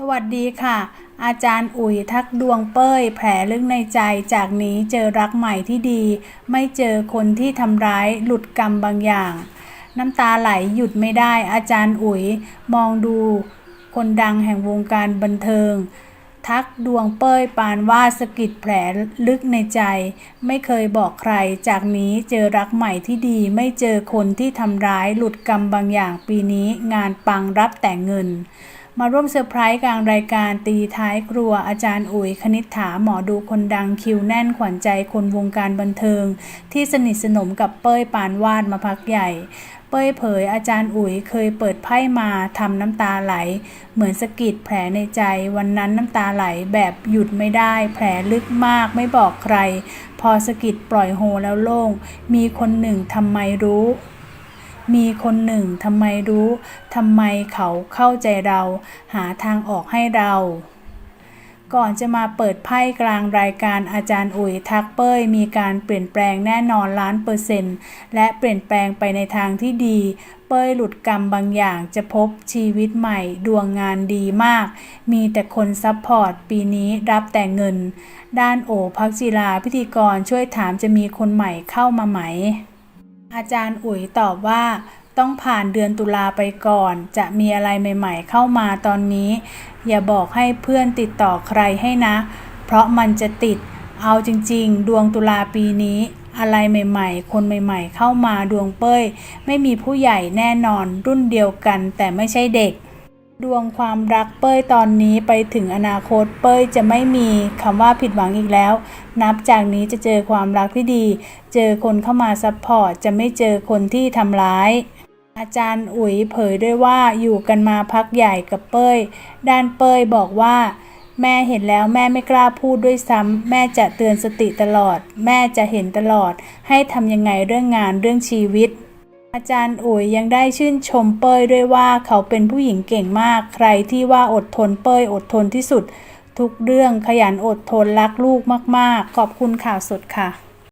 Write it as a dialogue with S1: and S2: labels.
S1: สวัสดีค่ะ อาจารย์อุ๋ยทักดวงเป้ย แผลลึกในใจจากนี้เจอรักใหม่ที่ดี ไม่เจอคนที่ทำร้ายหลุดกรรมบางอย่าง น้ำตาไหลหยุดไม่ได้ อาจารย์อุ๋ยมองดู คนดังแห่งวงการบันเทิง ทักดวงเป้ยปานว่าสกิดแผลลึกในใจ ไม่เคยบอกใคร จากนี้เจอรักใหม่ที่ดี ไม่เจอคนที่ทำร้ายหลุดกรรมบางอย่าง ปีนี้งานปังรับแต่เงิน มาร่วมเซอร์ไพรส์กลางรายการตีท้ายครัวอาจารย์อุ๋ยคณิษฐาหมอดูคนดังคิวแน่นขวัญใจคนวงการบันเทิง ที่สนิทสนมกับเป้ยปานวาดมาพักใหญ่ เป้ยเผยอาจารย์อุ๋ยเคยเปิดไพ่มาทำน้ำตาไหล เหมือนสะกิดแผลในใจ วันนั้นน้ำตาไหลแบบหยุดไม่ได้ แผลลึกมากไม่บอกใคร พอสะกิดปล่อยโฮแล้วโล่ง มีคนหนึ่งทำไมรู้ มีคนหนึ่งทำไมรู้ทำไมเขาเข้าใจเรา หาทางออกให้เรา ก่อนจะมาเปิดไพ่กลางรายการอาจารย์อุ๋ยทักเป้ยมีการเปลี่ยนแปลงแน่นอนล้านเปอร์เซ็นต์และเปลี่ยนแปลงไปในทางที่ดี เป้ยหลุดกรรมบางอย่างจะพบชีวิตใหม่ ดวงงานดีมาก มีแต่คนซัพพอร์ตปีนี้รับแต่เงิน ด้านโอพักจิลาพิธีกรช่วยถามจะมีคนใหม่เข้ามาไหม อาจารย์อุ๋ยตอบว่าต้องผ่านเดือนตุลาไปก่อน จะมีอะไรใหม่ๆเข้ามาตอนนี้ อย่าบอกให้เพื่อนติดต่อใครให้นะ เพราะมันจะติด เอาจริงๆ ดวงตุลาปีนี้ อะไรใหม่ๆ คนใหม่ๆ เข้ามาดวงเป้ย ไม่มีผู้ใหญ่แน่นอนรุ่นเดียวกันแต่ไม่ใช่เด็ก ดวงความรักเป้ยตอนนี้ไปถึงอนาคตเป้ยจะไม่มีคำว่าผิดหวังอีกแล้ว นับจากนี้จะเจอความรักที่ดี เจอคนเข้ามาซัพพอร์ตจะไม่เจอคนที่ทำร้าย อาจารย์อุ๋ยเผยด้วยว่าอยู่กันมาพักใหญ่กับเป้ย ด้านเป้ยบอกว่า แม่เห็นแล้วแม่ไม่กล้าพูดด้วยซ้ำแม่จะเตือนสติตลอด แม่จะเห็นตลอด ให้ทำยังไงเรื่องงานเรื่องชีวิต อาจารย์อุ๋ยยังได้ชื่นชมเป้ยด้วยว่าเขาเป็นผู้หญิงเก่งมาก ใครที่ว่าอดทนเป้ยอดทนที่สุด ทุกเรื่องขยันอดทนรักลูกมาก ๆ ขอบคุณข่าวสดค่ะ